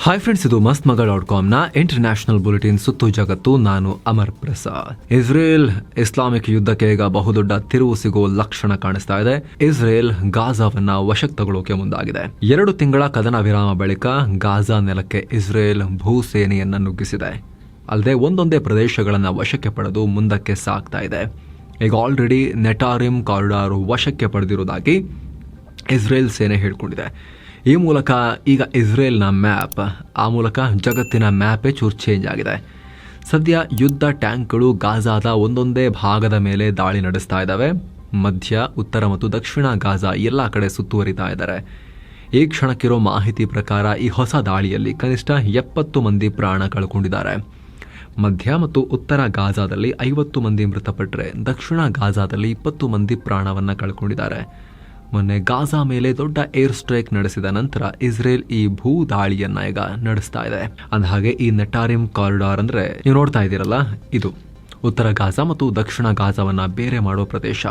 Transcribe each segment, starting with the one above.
Hi friends ಇದು ಮಸ್ತ್ ಮಗ ಡಾಟ್ ಕಾಮ್ನ ಇಂಟರ್ನ್ಯಾಷನಲ್ ಬುಲೆಟಿನ್ ಸುತ್ತು ಜಗತ್ತು. ನಾನು ಅಮರ್ ಪ್ರಸಾದ್. ಇಸ್ರೇಲ್ ಇಸ್ಲಾಮಿಕ್ ಯುದ್ಧಕ್ಕೆ ಈಗ ಬಹುದೊಡ್ಡ ತಿರುವು ಸಿಗುವ ಲಕ್ಷಣ ಕಾಣಿಸ್ತಾ ಇದೆ. ಇಸ್ರೇಲ್ ಗಾಜಾವನ್ನ ವಶಕ್ಕೆ ತಗೊಳ್ಳೋಕೆ ಮುಂದಾಗಿದೆ. ಎರಡು ತಿಂಗಳ ಕದನ ವಿರಾಮ ಬಳಿಕ ಗಾಜಾ ನೆಲಕ್ಕೆ ಇಸ್ರೇಲ್ ಭೂಸೇನೆಯನ್ನ ನುಗ್ಗಿಸಿದೆ. ಅಲ್ಲದೆ ಒಂದೊಂದೇ ಪ್ರದೇಶಗಳನ್ನು ವಶಕ್ಕೆ ಪಡೆದು ಮುಂದಕ್ಕೆ ಸಾಗ್ತಾ ಇದೆ. ಈಗ ಆಲ್ರೆಡಿ ನೆಟಾರಿಮ್ ಕಾರಿಡಾರ್ ವಶಕ್ಕೆ ಪಡೆದಿರುವುದಾಗಿ ಇಸ್ರೇಲ್ ಸೇನೆ ಹೇಳ್ಕೊಂಡಿದೆ. ಈ ಮೂಲಕ ಈಗ ಇಸ್ರೇಲ್ನ ಮ್ಯಾಪ್, ಆ ಮೂಲಕ ಜಗತ್ತಿನ ಮ್ಯಾಪೇ ಚೂರು ಚೇಂಜ್ ಆಗಿದೆ. ಸದ್ಯ ಯುದ್ಧ ಟ್ಯಾಂಕ್ಗಳು ಗಾಜಾದ ಒಂದೊಂದೇ ಭಾಗದ ಮೇಲೆ ದಾಳಿ ನಡೆಸ್ತಾ ಇದ್ದಾವೆ ಮಧ್ಯ, ಉತ್ತರ ಮತ್ತು ದಕ್ಷಿಣ ಗಾಜಾ ಎಲ್ಲ ಕಡೆ ಸುತ್ತುವರಿತಾ ಇದ್ದಾರೆ ಈ ಕ್ಷಣಕ್ಕಿರೋ ಮಾಹಿತಿ ಪ್ರಕಾರ ಈ ಹೊಸ ದಾಳಿಯಲ್ಲಿ ಕನಿಷ್ಠ ಎಪ್ಪತ್ತು ಮಂದಿ ಪ್ರಾಣ ಕಳ್ಕೊಂಡಿದ್ದಾರೆ. ಮಧ್ಯ ಮತ್ತು ಉತ್ತರ ಗಾಜಾದಲ್ಲಿ ಐವತ್ತು ಮಂದಿ ಮೃತಪಟ್ಟರೆ ದಕ್ಷಿಣ ಗಾಜಾದಲ್ಲಿ ಇಪ್ಪತ್ತು ಮಂದಿ ಪ್ರಾಣವನ್ನು ಕಳ್ಕೊಂಡಿದ್ದಾರೆ. ಮೊನ್ನೆ ಗಾಜಾ ಮೇಲೆ ದೊಡ್ಡ ಏರ್ ಸ್ಟ್ರೈಕ್ ನಡೆಸಿದ ನಂತರ ಇಸ್ರೇಲ್ ಈ ಭೂ ದಾಳಿಯನ್ನ ಈಗ ನಡೆಸ್ತಾ ಇದೆ. ಅಂದಹಾಗೆ ಈ ನೆಟಾರಿಮ್ ಕಾರಿಡಾರ್ ಅಂದ್ರೆ ನೀವು ನೋಡ್ತಾ ಇದ್ದೀರಲ್ಲ, ಇದು ಉತ್ತರ ಗಾಜಾ ಮತ್ತು ದಕ್ಷಿಣ ಗಾಜಾವನ್ನ ಬೇರೆ ಮಾಡೋ ಪ್ರದೇಶ.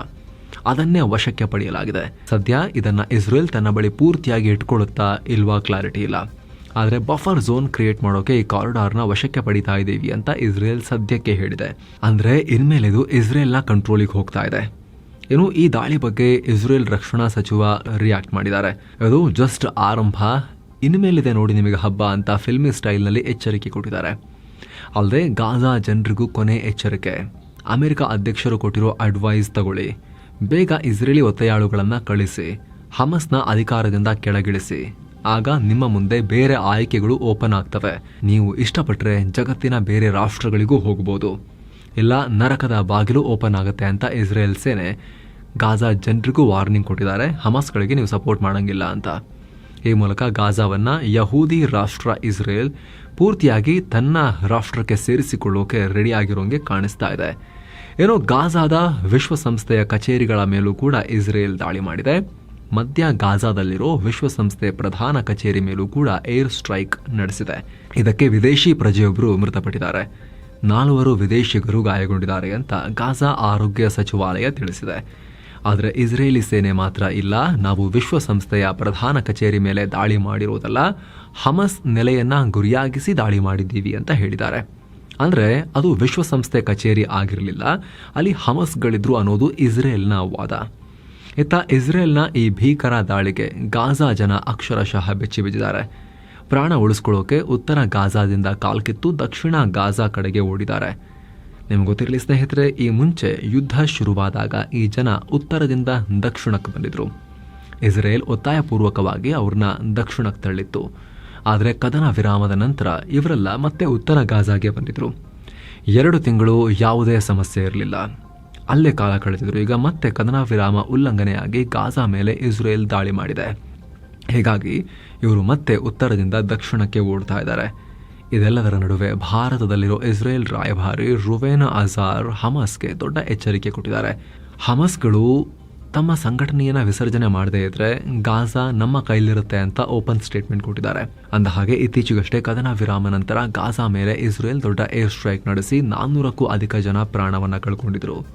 ಅದನ್ನೇ ವಶಕ್ಕೆ ಪಡೆಯಲಾಗಿದೆ. ಸದ್ಯ ಇದನ್ನ ಇಸ್ರೇಲ್ ತನ್ನ ಬಳಿ ಪೂರ್ತಿಯಾಗಿ ಇಟ್ಕೊಳ್ಳುತ್ತಾ ಇಲ್ವಾ ಕ್ಲಾರಿಟಿ ಇಲ್ಲ. ಆದರೆ ಬಫರ್ ಝೋನ್ ಕ್ರಿಯೇಟ್ ಮಾಡೋಕೆ ಈ ಕಾರಿಡಾರ್ನ ವಶಕ್ಕೆ ಪಡಿತಾ ಇದ್ದೀವಿ ಅಂತ ಇಸ್ರೇಲ್ ಸದ್ಯಕ್ಕೆ ಹೇಳಿದೆ. ಅಂದ್ರೆ ಇನ್ಮೇಲೆ ಇದು ಇಸ್ರೇಲ್ನ ಕಂಟ್ರೋಲಿಗೆ ಹೋಗ್ತಾ ಇದೆ. ಏನು ಈ ದಾಳಿ ಬಗ್ಗೆ ಇಸ್ರೇಲ್ ರಕ್ಷಣಾ ಸಚಿವ ರಿಯಾಕ್ಟ್ ಮಾಡಿದ್ದಾರೆ. ಅದು ಜಸ್ಟ್ ಆರಂಭ, ಇನ್ಮೇಲಿದೆ ನೋಡಿ ನಿಮಗೆ ಹಬ್ಬ ಅಂತ ಫಿಲ್ಮಿ ಸ್ಟೈಲ್ನಲ್ಲಿ ಎಚ್ಚರಿಕೆ ಕೊಟ್ಟಿದ್ದಾರೆ. ಅಲ್ಲದೆ ಗಾಜಾ ಜನರಿಗೂ ಕೊನೆ ಎಚ್ಚರಿಕೆ. ಅಮೆರಿಕ ಅಧ್ಯಕ್ಷರು ಕೊಟ್ಟಿರೋ ಅಡ್ವೈಸ್ ತಗೊಳ್ಳಿ. ಬೇಗ ಇಸ್ರೇಲಿ ಒತ್ತೆಯಾಳುಗಳನ್ನು ಕಳಿಸಿ. ಹಮಸ್ನ ಅಧಿಕಾರದಿಂದ ಕೆಳಗಿಳಿಸಿ. ಆಗ ನಿಮ್ಮ ಮುಂದೆ ಬೇರೆ ಆಯ್ಕೆಗಳು ಓಪನ್ ಆಗ್ತವೆ. ನೀವು ಇಷ್ಟಪಟ್ಟರೆ ಜಗತ್ತಿನ ಬೇರೆ ರಾಷ್ಟ್ರಗಳಿಗೂ ಹೋಗಬಹುದು ಇಲ್ಲ ನರಕದ ಬಾಗಿಲು ಓಪನ್ ಆಗುತ್ತೆ ಅಂತ ಇಸ್ರೇಲ್ ಸೇನೆ ಗಾಜಾ ಜನರಿಗೂ ವಾರ್ನಿಂಗ್ ಕೊಟ್ಟಿದ್ದಾರೆ. ಹಮಾಸ್ಗಳಿಗೆ ನೀವು ಸಪೋರ್ಟ್ ಮಾಡೋಂಗಿಲ್ಲ ಅಂತ. ಈ ಮೂಲಕ ಗಾಜಾವನ್ನು ಯಹೂದಿ ರಾಷ್ಟ್ರ ಇಸ್ರೇಲ್ ಪೂರ್ತಿಯಾಗಿ ತನ್ನ ರಾಷ್ಟ್ರಕ್ಕೆ ಸೇರಿಸಿಕೊಳ್ಳೋಕೆ ರೆಡಿ ಆಗಿರೋಂಗೆ ಕಾಣಿಸ್ತಾ ಇದೆ. ಏನೋ ಗಾಜಾದ ವಿಶ್ವಸಂಸ್ಥೆಯ ಕಚೇರಿಗಳ ಮೇಲೂ ಕೂಡ ಇಸ್ರೇಲ್ ದಾಳಿ ಮಾಡಿದೆ. ಮಧ್ಯ ಗಾಜಾದಲ್ಲಿರೋ ವಿಶ್ವಸಂಸ್ಥೆ ಪ್ರಧಾನ ಕಚೇರಿ ಮೇಲೂ ಕೂಡ ಏರ್ ಸ್ಟ್ರೈಕ್ ನಡೆಸಿದೆ. ಇದಕ್ಕೆ ವಿದೇಶಿ ಪ್ರಜೆಯೊಬ್ಬರು ಮೃತಪಟ್ಟಿದ್ದಾರೆ. ನಾಲ್ವರು ವಿದೇಶಿಗರು ಗಾಯಗೊಂಡಿದ್ದಾರೆ ಅಂತ ಗಾಜಾ ಆರೋಗ್ಯ ಸಚಿವಾಲಯ ತಿಳಿಸಿದೆ. ಆದರೆ ಇಸ್ರೇಲಿ ಸೇನೆ ಮಾತ್ರ ಇಲ್ಲ. ನಾವು ವಿಶ್ವಸಂಸ್ಥೆಯ ಪ್ರಧಾನ ಕಚೇರಿ ಮೇಲೆ ದಾಳಿ ಮಾಡಿರುವುದಲ್ಲ ಹಮಸ್ ನೆಲೆಯನ್ನು ಗುರಿಯಾಗಿಸಿ ದಾಳಿ ಮಾಡಿದ್ದೀವಿ ಅಂತ ಹೇಳಿದ್ದಾರೆ. ಅಂದರೆ ಅದು ವಿಶ್ವಸಂಸ್ಥೆ ಕಚೇರಿ ಆಗಿರಲಿಲ್ಲ. ಅಲ್ಲಿ ಹಮಸ್ಗಳಿದ್ರು ಅನ್ನೋದು ಇಸ್ರೇಲ್ನ ವಾದ. ಇತ್ತ ಇಸ್ರೇಲ್ನ ಈ ಭೀಕರ ದಾಳಿಗೆ ಗಾಜಾ ಜನ ಅಕ್ಷರಶಃ ಬೆಚ್ಚಿ ಬಿದ್ದಿದ್ದಾರೆ ಪ್ರಾಣ ಉಳಿಸ್ಕೊಳ್ಳೋಕೆ ಉತ್ತರ ಗಾಜಾದಿಂದ ಕಾಲ್ಕಿತ್ತು ದಕ್ಷಿಣ ಗಾಜಾ ಕಡೆಗೆ ಓಡಿದ್ದಾರೆ. ನಿಮ್ಗೆ ಗೊತ್ತಿರಲಿ ಸ್ನೇಹಿತರೆ, ಈ ಮುಂಚೆ ಯುದ್ಧ ಶುರುವಾದಾಗ ಈ ಜನ ಉತ್ತರದಿಂದ ದಕ್ಷಿಣಕ್ಕೆ ಬಂದಿದ್ರು. ಇಸ್ರೇಲ್ ಒತ್ತಾಯಪೂರ್ವಕವಾಗಿ ಅವ್ರನ್ನ ದಕ್ಷಿಣಕ್ಕೆ ತಳ್ಳಿತ್ತು. ಆದರೆ ಕದನ ವಿರಾಮದ ನಂತರ ಇವರೆಲ್ಲ ಮತ್ತೆ ಉತ್ತರ ಗಾಜಾಗೆ ಬಂದಿದ್ರು. ಎರಡು ತಿಂಗಳು ಯಾವುದೇ ಸಮಸ್ಯೆ ಇರಲಿಲ್ಲ. ಅಲ್ಲೇ ಕಾಲ ಕಳೆದಿದ್ರು. ಈಗ ಮತ್ತೆ ಕದನ ವಿರಾಮ ಉಲ್ಲಂಘನೆಯಾಗಿ ಗಾಜಾ ಮೇಲೆ ಇಸ್ರೇಲ್ ದಾಳಿ ಮಾಡಿದೆ. ಹೀಗಾಗಿ ಇವರು ಮತ್ತೆ ಉತ್ತರದಿಂದ ದಕ್ಷಿಣಕ್ಕೆ ಓಡ್ತಾ ಇದ್ದಾರೆ. ಇದೆಲ್ಲದರ ನಡುವೆ ಭಾರತದಲ್ಲಿರೋ ಇಸ್ರೇಲ್ ರಾಯಭಾರಿ ರುವೇನ ಅಜಾರ್ ಹಮಸ್ಗೆ ದೊಡ್ಡ ಎಚ್ಚರಿಕೆ ಕೊಟ್ಟಿದ್ದಾರೆ. ಹಮಸ್ಗಳು ತಮ್ಮ ಸಂಘಟನೆಯನ್ನು ವಿಸರ್ಜನೆ ಮಾಡದೇ ಇದ್ರೆ ಗಾಜಾ ನಮ್ಮ ಕೈಲಿರುತ್ತೆ ಅಂತ ಓಪನ್ ಸ್ಟೇಟ್ಮೆಂಟ್ ಕೊಟ್ಟಿದ್ದಾರೆ. ಅಂದ ಹಾಗೆ ಇತ್ತೀಚೆಗಷ್ಟೇ ಕದನ ವಿರಾಮ ನಂತರ ಗಾಜಾ ಮೇಲೆ ಇಸ್ರೇಲ್ ದೊಡ್ಡ ಏರ್ ಸ್ಟ್ರೈಕ್ ನಡೆಸಿ ನಾನ್ನೂರಕ್ಕೂ ಅಧಿಕ ಜನ ಪ್ರಾಣವನ್ನ ಕಳ್ಕೊಂಡಿದ್ರು.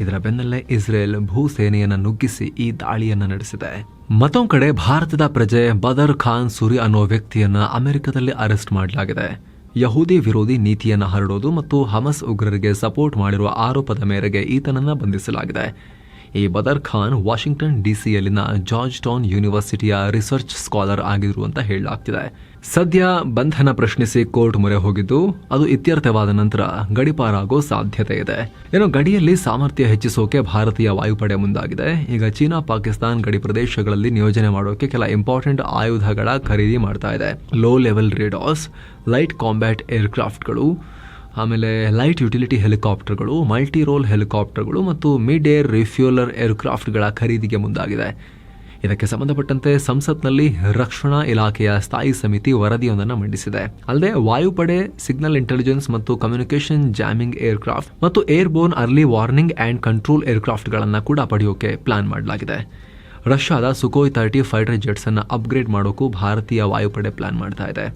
ಇದರ ಬೆನ್ನಲ್ಲೇ ಇಸ್ರೇಲ್ ಭೂಸೇನೆಯನ್ನ ನುಗ್ಗಿಸಿ ಈ ದಾಳಿಯನ್ನು ನಡೆಸಿದೆ. ಮತ್ತೊಂದು ಕಡೆ ಭಾರತದ ಪ್ರಜೆ ಬದರ್ ಖಾನ್ ಸುರಿ ಅನ್ನೋ ವ್ಯಕ್ತಿಯನ್ನ ಅಮೆರಿಕದಲ್ಲಿ ಅರೆಸ್ಟ್ ಮಾಡಲಾಗಿದೆ. ಯಹೂದಿ ವಿರೋಧಿ ನೀತಿಯನ್ನ ಹರಡೋದು ಮತ್ತು ಹಮಸ್ ಉಗ್ರರಿಗೆ ಸಪೋರ್ಟ್ ಮಾಡಿರುವ ಆರೋಪದ ಮೇರೆಗೆ ಈತನನ್ನ ಬಂಧಿಸಲಾಗಿದೆ. ಈ ಬದರ್ ಖಾನ್ ವಾಷಿಂಗ್ಟನ್ ಡಿಸಿಯಲ್ಲಿನ ಜಾರ್ಜ್ ಟೌನ್ ಯೂನಿವರ್ಸಿಟಿಯ ರಿಸರ್ಚ್ ಸ್ಕಾಲರ್ ಆಗಿದ್ರು ಅಂತ ಹೇಳಲಾಗ್ತಿದೆ. ಸದ್ಯ ಬಂಧನ ಪ್ರಶ್ನಿಸಿ ಕೋರ್ಟ್ ಮೊರೆ ಹೋಗಿದ್ದು, ಅದು ಇತ್ಯರ್ಥವಾದ ನಂತರ ಗಡಿಪಾರಾಗೋ ಸಾಧ್ಯತೆ ಇದೆ. ಏನು ಗಡಿಯಲ್ಲಿ ಸಾಮರ್ಥ್ಯ ಹೆಚ್ಚಿಸೋಕೆ ಭಾರತೀಯ ವಾಯುಪಡೆ ಮುಂದಾಗಿದೆ. ಈಗ ಚೀನಾ, ಪಾಕಿಸ್ತಾನ್ ಗಡಿ ಪ್ರದೇಶಗಳಲ್ಲಿ ನಿಯೋಜನೆ ಮಾಡೋಕೆ ಕೆಲ ಇಂಪಾರ್ಟೆಂಟ್ ಆಯುಧಗಳ ಖರೀದಿ ಮಾಡ್ತಾ ಇದೆ. Low level radars light combat ಏರ್ಕ್ರಾಫ್ಟ್ಗಳು ಆಮೇಲೆ ಲೈಟ್ ಯುಟಿಲಿಟಿ ಹೆಲಿಕಾಪ್ಟರ್ಗಳು ಮಲ್ಟಿ ರೋಲ್ ಹೆಲಿಕಾಪ್ಟರ್ಗಳು ಮತ್ತು ಮಿಡ್ ಏರ್ ರಿಫ್ಯೂಲರ್ ಏರ್ಕ್ರಾಫ್ಟ್ಗಳ ಖರೀದಿಗೆ ಮುಂದಾಗಿದೆ. ಇದಕ್ಕೆ ಸಂಬಂಧಪಟ್ಟಂತೆ ಸಂಸತ್ನಲ್ಲಿ ರಕ್ಷಣಾ ಇಲಾಖೆಯ ಸ್ಥಾಯಿ ಸಮಿತಿ ವರದಿಯೊಂದನ್ನು ಮಂಡಿಸಿದೆ. ಅಲ್ಲದೆ ವಾಯುಪಡೆ, ಸಿಗ್ನಲ್ ಇಂಟೆಲಿಜೆನ್ಸ್ ಮತ್ತು ಕಮ್ಯುನಿಕೇಷನ್ ಜಾಮಿಂಗ್ ಏರ್ಕ್ರಾಫ್ಟ್ ಮತ್ತು airborne early warning and control ಏರ್ಕ್ರಾಫ್ಟ್ಗಳನ್ನು ಕೂಡ ಪಡೆಯೋಕೆ ಪ್ಲಾನ್ ಮಾಡಲಾಗಿದೆ. ರಷ್ಯಾದ ಸುಕೋಯ್ ತರ್ಟಿ ಫೈಟರ್ ಜೆಟ್ಸನ್ನು ಅಪ್ಗ್ರೇಡ್ ಮಾಡೋಕ್ಕೂ ಭಾರತೀಯ ವಾಯುಪಡೆ ಪ್ಲಾನ್ ಮಾಡ್ತಾ ಇದೆ.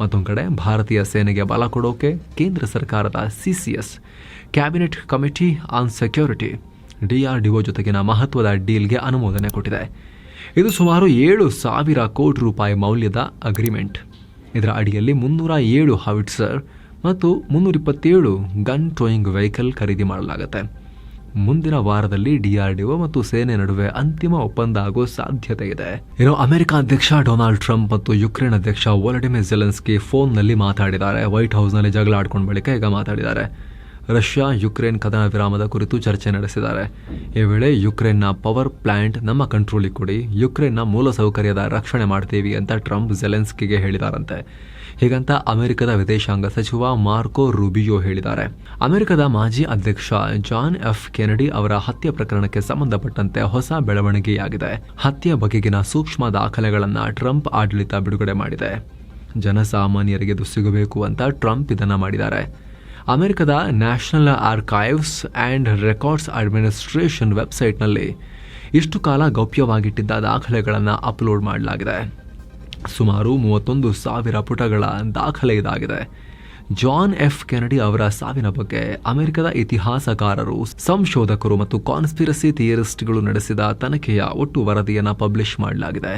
ಮತ್ತೊಂದು ಕಡೆ, ಭಾರತೀಯ ಸೇನೆಗೆ ಬಲ ಕೊಡೋಕೆ ಕೇಂದ್ರ ಸರ್ಕಾರದ C C S cabinet committee on security DRDO ಜೊತೆಗಿನ ಮಹತ್ವದ ಡೀಲ್ಗೆ ಅನುಮೋದನೆ ಕೊಟ್ಟಿದೆ. ಇದು ಸುಮಾರು ಏಳು ಸಾವಿರ ಕೋಟಿ ರೂಪಾಯಿ ಮೌಲ್ಯದ ಅಗ್ರಿಮೆಂಟ್. ಇದರ ಅಡಿಯಲ್ಲಿ ಮುನ್ನೂರ ಏಳು ಹಾವಿಟ್ಸರ್ ಮತ್ತು ಮುನ್ನೂರ ಇಪ್ಪತ್ತೇಳು ಗನ್ ಟ್ರೋಯಿಂಗ್ ವೆಹಿಕಲ್ ಖರೀದಿ ಮಾಡಲಾಗುತ್ತೆ. ಮುಂದಿನ ವಾರದಲ್ಲಿ ಡಿಆರ್ಡಿಒ ಮತ್ತು ಸೇನೆ ನಡುವೆ ಅಂತಿಮ ಒಪ್ಪಂದ ಆಗೋ ಸಾಧ್ಯತೆ ಇದೆ. ಇನ್ನು ಅಮೆರಿಕ ಅಧ್ಯಕ್ಷ ಡೊನಾಲ್ಡ್ ಟ್ರಂಪ್ ಮತ್ತು ಯುಕ್ರೇನ್ ಅಧ್ಯಕ್ಷ ವೊಲಡಿಮಿರ್ ಜೆಲೆನ್ಸ್ಕಿ ಫೋನ್ನಲ್ಲಿ ಮಾತಾಡಿದ್ದಾರೆ. ವೈಟ್ ಹೌಸ್ನಲ್ಲಿ ಜಗಳ ಆಡ್ಕೊಂಡ ಬಳಿಕ ಈಗ ಮಾತಾಡಿದ್ದಾರೆ. ರಷ್ಯಾ, ಯುಕ್ರೇನ್ ಕದನ ವಿರಾಮದ ಕುರಿತು ಚರ್ಚೆ ನಡೆಸಿದ್ದಾರೆ. ಈ ವೇಳೆ ಯುಕ್ರೇನ್ನ ಪವರ್ ಪ್ಲಾಂಟ್ ನಮ್ಮ ಕಂಟ್ರೋಲಿಗೆ ಕೊಡಿ, ಯುಕ್ರೇನ್ನ ಮೂಲಸೌಕರ್ಯದ ರಕ್ಷಣೆ ಮಾಡ್ತೀವಿ ಅಂತ ಟ್ರಂಪ್ ಜೆಲೆನ್ಸ್ಕಿಗೆ ಹೇಳಿದಾರಂತೆ. ಹೀಗಂತ ಅಮೆರಿಕದ ವಿದೇಶಾಂಗ ಸಚಿವ ಮಾರ್ಕೋ ರೂಬಿಯೋ ಹೇಳಿದ್ದಾರೆ. ಅಮೆರಿಕದ ಮಾಜಿ ಅಧ್ಯಕ್ಷ ಜಾನ್ ಎಫ್ ಕೆನಡಿ ಅವರ ಹತ್ಯೆ ಪ್ರಕರಣಕ್ಕೆ ಸಂಬಂಧಪಟ್ಟಂತೆ ಹೊಸ ಬೆಳವಣಿಗೆಯಾಗಿದೆ. ಹತ್ಯೆ ಬಗೆಗಿನ ಸೂಕ್ಷ್ಮ ದಾಖಲೆಗಳನ್ನು ಟ್ರಂಪ್ ಆಡಳಿತ ಬಿಡುಗಡೆ ಮಾಡಿದೆ. ಜನಸಾಮಾನ್ಯರಿಗೆ ಇದು ಸಿಗಬೇಕು ಅಂತ ಟ್ರಂಪ್ ಇದನ್ನು ಮಾಡಿದ್ದಾರೆ. ಅಮೆರಿಕದ national archives and records administration ವೆಬ್ಸೈಟ್ನಲ್ಲಿ ಇಷ್ಟು ಕಾಲ ಗೌಪ್ಯವಾಗಿಟ್ಟಿದ್ದ ದಾಖಲೆಗಳನ್ನು ಅಪ್ಲೋಡ್ ಮಾಡಲಾಗಿದೆ. ಸುಮಾರು ಮೂವತ್ತೊಂದು ಸಾವಿರ ಪುಟಗಳ ದಾಖಲೆ ಇದಾಗಿದೆ. ಜಾನ್ ಎಫ್ ಕೆನಡಿ ಅವರ ಸಾವಿನ ಬಗ್ಗೆ ಅಮೆರಿಕದ ಇತಿಹಾಸಕಾರರು, ಸಂಶೋಧಕರು ಮತ್ತು ಕಾನ್ಸ್ಪಿರಸಿ ಥಿಯರಿಸ್ಟ್ಗಳು ನಡೆಸಿದ ತನಿಖೆಯ ಒಟ್ಟು ವರದಿಯನ್ನು ಪಬ್ಲಿಷ್ ಮಾಡಲಾಗಿದೆ.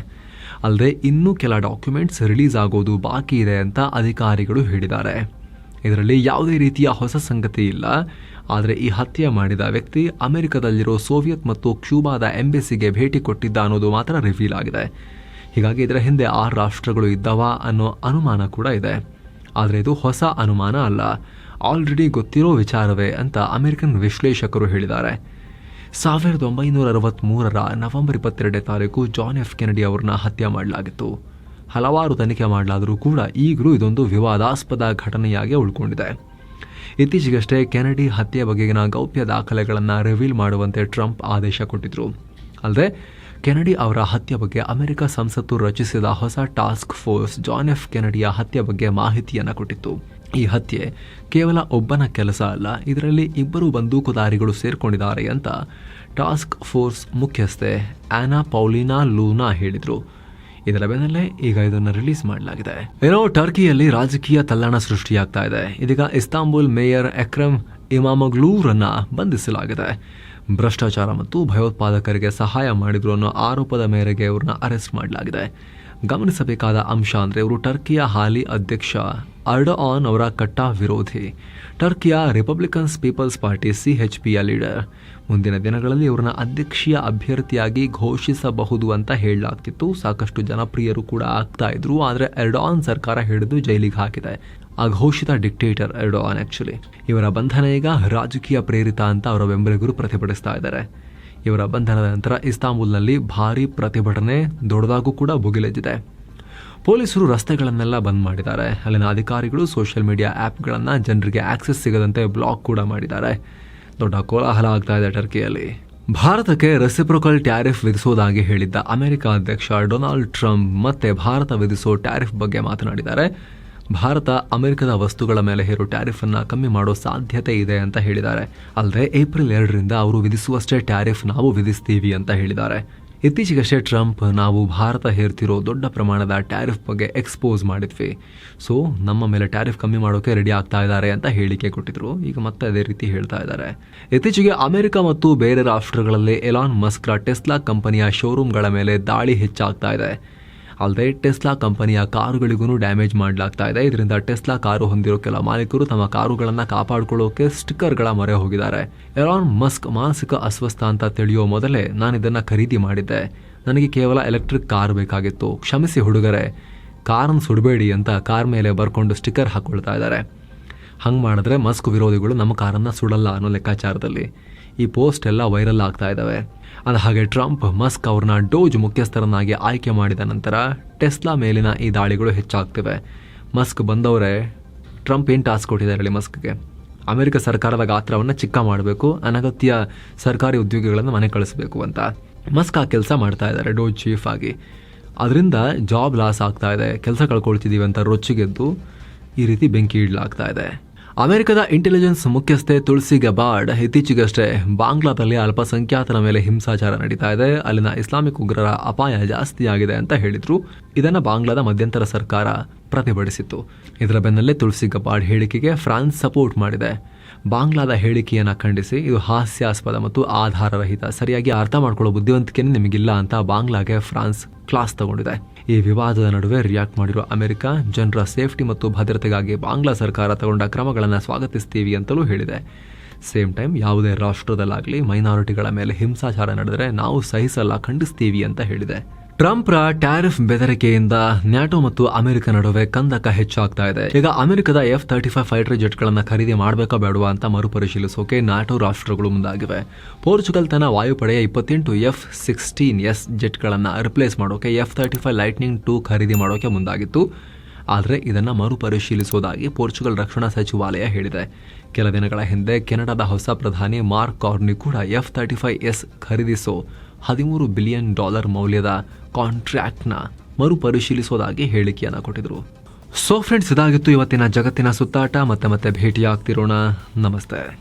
ಅಲ್ಲದೆ ಇನ್ನೂ ಕೆಲ ಡಾಕ್ಯುಮೆಂಟ್ಸ್ ರಿಲೀಸ್ ಆಗೋದು ಬಾಕಿ ಇದೆ ಅಂತ ಅಧಿಕಾರಿಗಳು ಹೇಳಿದ್ದಾರೆ. ಇದರಲ್ಲಿ ಯಾವುದೇ ರೀತಿಯ ಹೊಸ ಸಂಗತಿ ಇಲ್ಲ. ಆದರೆ ಈ ಹತ್ಯೆ ಮಾಡಿದ ವ್ಯಕ್ತಿ ಅಮೆರಿಕದಲ್ಲಿರೋ ಸೋವಿಯತ್ ಮತ್ತು ಕ್ಯೂಬಾದ ಎಂಬೆಸಿಗೆ ಭೇಟಿ ಕೊಟ್ಟಿದ್ದ ಅನ್ನೋದು ಮಾತ್ರ ರಿವೀಲ್ ಆಗಿದೆ. ಹೀಗಾಗಿ ಇದರ ಹಿಂದೆ ಆರು ರಾಷ್ಟ್ರಗಳು ಇದ್ದಾವ ಅನ್ನೋ ಅನುಮಾನ ಕೂಡ ಇದೆ. ಆದರೆ ಇದು ಹೊಸ ಅನುಮಾನ ಅಲ್ಲ. ಆಲ್ರೆಡಿ ಗೊತ್ತಿರೋ ವಿಚಾರವೇ ಅಂತ ಅಮೆರಿಕನ್ ವಿಶ್ಲೇಷಕರು ಹೇಳಿದ್ದಾರೆ. ಸಾವಿರದ ಒಂಬೈನೂರ ಅರವತ್ತ್ಮೂರರ ನವೆಂಬರ್ ಇಪ್ಪತ್ತೆರಡನೇ ತಾರೀಕು ಜಾನ್ ಎಫ್ ಕೆನಡಿ ಅವ್ರನ್ನ ಹತ್ಯೆ ಮಾಡಲಾಗಿತ್ತು. ಹಲವಾರು ತನಿಖೆ ಮಾಡಲಾದರೂ ಕೂಡ ಈಗಲೂ ಇದೊಂದು ವಿವಾದಾಸ್ಪದ ಘಟನೆಯಾಗಿ ಉಳ್ಕೊಂಡಿದೆ. ಇತ್ತೀಚೆಗಷ್ಟೇ ಕೆನಡಿ ಹತ್ಯೆ ಬಗೆಗಿನ ಗೌಪ್ಯ ದಾಖಲೆಗಳನ್ನು ರಿವೀಲ್ ಮಾಡುವಂತೆ ಟ್ರಂಪ್ ಆದೇಶ ಕೊಟ್ಟಿದ್ರು. ಅಲ್ಲದೆ ಕೆನಡಿ ಅವರ ಹತ್ಯೆ ಬಗ್ಗೆ ಅಮೆರಿಕ ಸಂಸತ್ತು ರಚಿಸಿದ ಹೊಸ ಟಾಸ್ಕ್ ಫೋರ್ಸ್ ಜಾನ್ ಎಫ್ ಕೆನಡಿಯ ಹತ್ಯೆ ಬಗ್ಗೆ ಮಾಹಿತಿಯನ್ನು ಕೊಟ್ಟಿತ್ತು. ಈ ಹತ್ಯೆ ಕೇವಲ ಒಬ್ಬನ ಕೆಲಸ ಅಲ್ಲ, ಇದರಲ್ಲಿ ಇಬ್ಬರು ಬಂದೂಕುದಾರಿಗಳು ಸೇರಿಕೊಂಡಿದ್ದಾರೆ ಅಂತ ಟಾಸ್ಕ್ ಫೋರ್ಸ್ ಮುಖ್ಯಸ್ಥೆ ಆನಾ ಪೌಲಿನಾ ಲೂನಾ ಹೇಳಿದರು. ಇದರ ಬೆನ್ನಲ್ಲೇ ಈಗ ಇದನ್ನು ರಿಲೀಸ್ ಮಾಡಲಾಗಿದೆ. ಏನೋ ಟರ್ಕಿಯಲ್ಲಿ ರಾಜಕೀಯ ತಲ್ಲಣ ಸೃಷ್ಟಿಯಾಗ್ತಾ ಇದೆ. ಇದೀಗ ಇಸ್ತಾಂಬುಲ್ ಮೇಯರ್ ಎಕ್ರಮ್ ಇಮಾಮಗ್ಲೂರನ್ನ ಬಂಧಿಸಲಾಗಿದೆ. ಭ್ರಷ್ಟಾಚಾರ ಮತ್ತು ಭಯೋತ್ಪಾದಕರಿಗೆ ಸಹಾಯ ಮಾಡಿದ್ರು ಅನ್ನೋ ಆರೋಪದ ಮೇರೆಗೆ ಇವ್ರನ್ನ ಅರೆಸ್ಟ್ ಮಾಡಲಾಗಿದೆ. ಗಮನಿಸಬೇಕಾದ ಅಂಶ ಅಂದರೆ ಇವರು ಟರ್ಕಿಯ ಹಾಲಿ ಅಧ್ಯಕ್ಷ ಅರ್ಡಆನ್ ಅವರ ಕಟ್ಟ ವಿರೋಧಿ ಟರ್ಕಿಯ republicans people's party C H ಪಿಯ ಲೀಡರ್. ಮುಂದಿನ ದಿನಗಳಲ್ಲಿ ಇವ್ರನ್ನ ಅಧ್ಯಕ್ಷೀಯ ಅಭ್ಯರ್ಥಿಯಾಗಿ ಘೋಷಿಸಬಹುದು ಅಂತ ಹೇಳಲಾಗ್ತಿತ್ತು. ಸಾಕಷ್ಟು ಜನಪ್ರಿಯರು ಕೂಡ ಆಗ್ತಾ ಇದ್ರು. ಆದರೆ ಎರ್ಡಾನ್ ಸರ್ಕಾರ ಹಿಡಿದು ಜೈಲಿಗೆ ಹಾಕಿದೆ. ಅಘೋಷಿತ ಡಿಕ್ಟೇಟರ್ ಎರ್ಡಾನ್ ಆ್ಯಕ್ಚುಲಿ ಇವರ ಬಂಧನ ಈಗ ರಾಜಕೀಯ ಪ್ರೇರಿತ ಅಂತ ಅವರ ಬೆಂಬಲಿಗರು ಪ್ರತಿಭಟಿಸ್ತಾ ಇದ್ದಾರೆ. ಇವರ ಬಂಧನದ ನಂತರ ಇಸ್ತಾಂಬುಲ್ನಲ್ಲಿ ಭಾರೀ ಪ್ರತಿಭಟನೆ, ದೊಡ್ಡದಾಗೂ ಕೂಡ ಭುಗಿಲೆದ್ದಿದೆ. ಪೊಲೀಸರು ರಸ್ತೆಗಳನ್ನೆಲ್ಲ ಬಂದ್ ಮಾಡಿದ್ದಾರೆ. ಅಲ್ಲಿನ ಅಧಿಕಾರಿಗಳು ಸೋಷಿಯಲ್ ಮೀಡಿಯಾ ಆ್ಯಪ್ಗಳನ್ನು ಜನರಿಗೆ ಆಕ್ಸೆಸ್ ಸಿಗದಂತೆ ಬ್ಲಾಕ್ ಕೂಡ ಮಾಡಿದ್ದಾರೆ. ದೊಡ್ಡ ಕೋಲಾಹಲ ಆಗ್ತಾ ಇದೆ ಟರ್ಕಿಯಲ್ಲಿ. ಭಾರತಕ್ಕೆ ರೆಸಿಪ್ರೊಕಲ್ ಟ್ಯಾರಿಫ್ ವಿಧಿಸುವುದಾಗಿ ಹೇಳಿದ್ದ ಅಮೆರಿಕ ಅಧ್ಯಕ್ಷ ಡೊನಾಲ್ಡ್ ಟ್ರಂಪ್ ಮತ್ತೆ ಭಾರತ ವಿಧಿಸೋ ಟ್ಯಾರಿಫ್ ಬಗ್ಗೆ ಮಾತನಾಡಿದ್ದಾರೆ. ಭಾರತ ಅಮೆರಿಕದ ವಸ್ತುಗಳ ಮೇಲೆ ಹೇರೋ ಟ್ಯಾರಿಫ್ ಅನ್ನ ಕಮ್ಮಿ ಮಾಡೋ ಸಾಧ್ಯತೆ ಇದೆ ಅಂತ ಹೇಳಿದ್ದಾರೆ. ಅಲ್ಲದೆ ಏಪ್ರಿಲ್ ಎರಡರಿಂದ ಅವರು ವಿಧಿಸುವಷ್ಟೇ ಟ್ಯಾರಿಫ್ ನಾವು ವಿಧಿಸ್ತೀವಿ ಅಂತ ಹೇಳಿದ್ದಾರೆ. ಇತ್ತೀಚೆಗಷ್ಟೇ ಟ್ರಂಪ್ ನಾವು ಭಾರತ ಹೇರ್ತಿರೋ ದೊಡ್ಡ ಪ್ರಮಾಣದ ಟ್ಯಾರಿಫ್ ಬಗ್ಗೆ ಎಕ್ಸ್ಪೋಸ್ ಮಾಡಿದ್ವಿ. ಸೊ, ನಮ್ಮ ಮೇಲೆ ಟ್ಯಾರಿಫ್ ಕಮ್ಮಿ ಮಾಡೋಕೆ ರೆಡಿ ಆಗ್ತಾ ಇದ್ದಾರೆ ಅಂತ ಹೇಳಿಕೆ ಕೊಟ್ಟಿದ್ರು. ಈಗ ಮತ್ತೆ ಅದೇ ರೀತಿ ಹೇಳ್ತಾ ಇದ್ದಾರೆ. ಇತ್ತೀಚೆಗೆ ಅಮೆರಿಕ ಮತ್ತು ಬೇರೆ ರಾಷ್ಟ್ರಗಳಲ್ಲಿ ಎಲಾನ್ ಮಸ್ಕ್ರ ಟೆಸ್ಲಾ ಕಂಪನಿಯ ಶೋರೂಮ್ಗಳ ಮೇಲೆ ದಾಳಿ ಹೆಚ್ಚಾಗ್ತಾ ಇದೆ. ಅಲ್ಲದೆ ಟೆಸ್ಲಾ ಕಂಪನಿಯ ಕಾರುಗಳಿಗೂ ಡ್ಯಾಮೇಜ್ ಮಾಡಲಾಗ್ತಾ ಇದೆ. ಇದರಿಂದ ಟೆಸ್ಲಾ ಕಾರು ಹೊಂದಿರೋ ಕೆಲ ಮಾಲೀಕರು ತಮ್ಮ ಕಾರುಗಳನ್ನು ಕಾಪಾಡಿಕೊಳ್ಳೋಕೆ ಸ್ಟಿಕ್ಕರ್ಗಳ ಮೊರೆ ಹೋಗಿದ್ದಾರೆ. ಎಲಾನ್ ಮಸ್ಕ್ ಮಾನಸಿಕ ಅಸ್ವಸ್ಥ ಅಂತ ತಿಳಿಯೋ ಮೊದಲೇ ನಾನು ಇದನ್ನು ಖರೀದಿ ಮಾಡಿದ್ದೆ. ನನಗೆ ಕೇವಲ ಎಲೆಕ್ಟ್ರಿಕ್ ಕಾರ್ ಬೇಕಾಗಿತ್ತು. ಕ್ಷಮಿಸಿ ಹುಡುಗರೆ, ಕಾರನ್ನು ಸುಡಬೇಡಿ ಅಂತ ಕಾರ್ ಮೇಲೆ ಬರ್ಕೊಂಡು ಸ್ಟಿಕ್ಕರ್ ಹಾಕ್ಕೊಳ್ತಾ ಇದ್ದಾರೆ. ಹಂಗೆ ಮಾಡಿದ್ರೆ ಮಸ್ಕ್ ವಿರೋಧಿಗಳು ನಮ್ಮ ಕಾರನ್ನು ಸುಡಲ್ಲ ಅನ್ನೋ ಲೆಕ್ಕಾಚಾರದಲ್ಲಿ. ಈ ಪೋಸ್ಟ್ ಎಲ್ಲ ವೈರಲ್ ಆಗ್ತಾ ಇದ್ದಾವೆ ಅದು ಹಾಗೆ ಟ್ರಂಪ್, ಮಸ್ಕ್ ಅವ್ರನ್ನ ಡೋಜ್ ಮುಖ್ಯಸ್ಥರನ್ನಾಗಿ ಆಯ್ಕೆ ಮಾಡಿದ ನಂತರ ಟೆಸ್ಲಾ ಮೇಲಿನ ಈ ದಾಳಿಗಳು ಹೆಚ್ಚಾಗ್ತಿವೆ. ಮಸ್ಕ್ ಬಂದವರೇ, ಟ್ರಂಪ್ ಏನು ಟಾಸ್ಕ್ ಕೊಟ್ಟಿದ್ದಾರೆ ಹೇಳಿ ಮಸ್ಕ್ಗೆ? ಅಮೆರಿಕ ಸರ್ಕಾರದ ಗಾತ್ರವನ್ನು ಚಿಕ್ಕ ಮಾಡಬೇಕು, ಅನಗತ್ಯ ಸರ್ಕಾರಿ ಉದ್ಯೋಗಿಗಳನ್ನು ಮನೆ ಕಳಿಸಬೇಕು ಅಂತ. ಮಸ್ಕ್ ಆ ಕೆಲಸ ಮಾಡ್ತಾ ಇದ್ದಾರೆ ಡೋಜ್ ಚೀಫ್ ಆಗಿ. ಅದರಿಂದ ಜಾಬ್ ಲಾಸ್ ಆಗ್ತಾ ಇದೆ, ಕೆಲಸ ಕಳ್ಕೊಳ್ತಿದ್ದೀವಿ ಅಂತ ರೊಚ್ಚಿಗೆದ್ದು ಈ ರೀತಿ ಬೆಂಕಿ ಇಡಲಾಗ್ತಾ ಇದೆ. ಅಮೆರಿಕದ ಇಂಟೆಲಿಜೆನ್ಸ್ ಮುಖ್ಯಸ್ಥೆ ತುಳಸಿ ಗಬಾರ್ಡ್ ಇತ್ತೀಚೆಗಷ್ಟೇ ಬಾಂಗ್ಲಾದಲ್ಲಿ ಅಲ್ಪಸಂಖ್ಯಾತರ ಮೇಲೆ ಹಿಂಸಾಚಾರ ನಡೀತಾ ಇದೆ. ಅಲ್ಲಿನ ಇಸ್ಲಾಮಿಕ್ ಉಗ್ರರ ಅಪಾಯ ಜಾಸ್ತಿಯಾಗಿದೆ ಅಂತ ಹೇಳಿದ್ರು. ಇದನ್ನು ಬಾಂಗ್ಲಾದ ಮಧ್ಯಂತರ ಸರ್ಕಾರ ಪ್ರತಿಭಟಿಸಿತ್ತು. ಇದರ ಬೆನ್ನಲ್ಲೇ ತುಳಸಿ ಗಬಾರ್ಡ್ ಹೇಳಿಕೆಗೆ ಫ್ರಾನ್ಸ್ ಸಪೋರ್ಟ್ ಮಾಡಿದೆ. ಬಾಂಗ್ಲಾದ ಹೇಳಿಕೆಯನ್ನು ಖಂಡಿಸಿ, ಇದು ಹಾಸ್ಯಾಸ್ಪದ ಮತ್ತು ಆಧಾರರಹಿತ, ಸರಿಯಾಗಿ ಅರ್ಥ ಮಾಡ್ಕೊಳ್ಳೋ ಬುದ್ಧಿವಂತಿಕೆನೇ ನಿಮಗಿಲ್ಲ ಅಂತ ಬಾಂಗ್ಲಾಗೆ ಫ್ರಾನ್ಸ್ ಕ್ಲಾಸ್ ತಗೊಂಡಿದೆ. ಈ ವಿವಾದದ ನಡುವೆ ರಿಯಾಕ್ಟ್ ಮಾಡಿರುವ ಅಮೆರಿಕ, ಜನರ ಸೇಫ್ಟಿ ಮತ್ತು ಭದ್ರತೆಗಾಗಿ ಬಾಂಗ್ಲಾ ಸರ್ಕಾರ ತಗೊಂಡ ಕ್ರಮಗಳನ್ನು ಸ್ವಾಗತಿಸ್ತೀವಿ ಅಂತಲೂ ಹೇಳಿದೆ. ಸೇಮ್ ಟೈಮ್ ಯಾವುದೇ ರಾಷ್ಟ್ರದಲ್ಲಾಗಲಿ ಮೈನಾರಿಟಿಗಳ ಮೇಲೆ ಹಿಂಸಾಚಾರ ನಡೆದರೆ ನಾವು ಸಹಿಸಲ್ಲ, ಖಂಡಿಸ್ತೀವಿ ಅಂತ ಹೇಳಿದೆ. ಟ್ರಂಪ್ರ ಟ್ಯಾರಿಫ್ ಬೆದರಿಕೆಯಿಂದ ನ್ಯಾಟೋ ಮತ್ತು ಅಮೆರಿಕ ನಡುವೆ ಕಂದಕ ಹೆಚ್ಚಾಗ್ತಾ ಇದೆ. ಈಗ ಅಮೆರಿಕದ ಎಫ್ ತರ್ಟಿ ಫೈವ್ ಫೈಟರ್ ಜೆಟ್ಗಳನ್ನು ಖರೀದಿ ಮಾಡಬೇಕಾ ಬೇಡವಾ ಅಂತ ಮರುಪರಿಶೀಲಿಸೋಕೆ ನ್ಯಾಟೋ ರಾಷ್ಟ್ರಗಳು ಮುಂದಾಗಿವೆ. ಪೋರ್ಚುಗಲ್ ತನ್ನ ವಾಯುಪಡೆಯ ಇಪ್ಪತ್ತೆಂಟು ಎಫ್ ಸಿಕ್ಸ್ಟೀನ್ ಎಸ್ ಜೆಟ್ಗಳನ್ನು ರಿಪ್ಲೇಸ್ ಮಾಡೋಕೆ F thirty five lightning two ಖರೀದಿ ಮಾಡೋಕೆ ಮುಂದಾಗಿತ್ತು. ಆದರೆ ಇದನ್ನು ಮರುಪರಿಶೀಲಿಸುವುದಾಗಿ ಪೋರ್ಚುಗಲ್ ರಕ್ಷಣಾ ಸಚಿವಾಲಯ ಹೇಳಿದೆ. ಕೆಲ ದಿನಗಳ ಹಿಂದೆ ಕೆನಡಾದ ಹೊಸ ಪ್ರಧಾನಿ ಮಾರ್ಕ್ ಕಾರ್ನಿ ಕೂಡ ಎಫ್ ತರ್ಟಿ ಫೈವ್ ಎಸ್ ಖರೀದಿಸೋ ಹದಿಮೂರು ಬಿಲಿಯನ್ ಡಾಲರ್ ಮೌಲ್ಯದ ಕಾಂಟ್ರಾಕ್ಟ್ನ ಮರುಪರಿಶೀಲಿಸೋದಾಗಿ ಹೇಳಿಕೆಯನ್ನು ಕೊಟ್ಟಿದ್ರು. ಸೊ ಫ್ರೆಂಡ್ಸ್ ಇದಾಗಿತ್ತು ಇವತ್ತಿನ ಜಗತ್ತಿನ ಸುತ್ತಾಟ. ಮತ್ತೆ ಮತ್ತೆ ಭೇಟಿಯಾಗ್ತಿರೋಣ. ನಮಸ್ತೆ.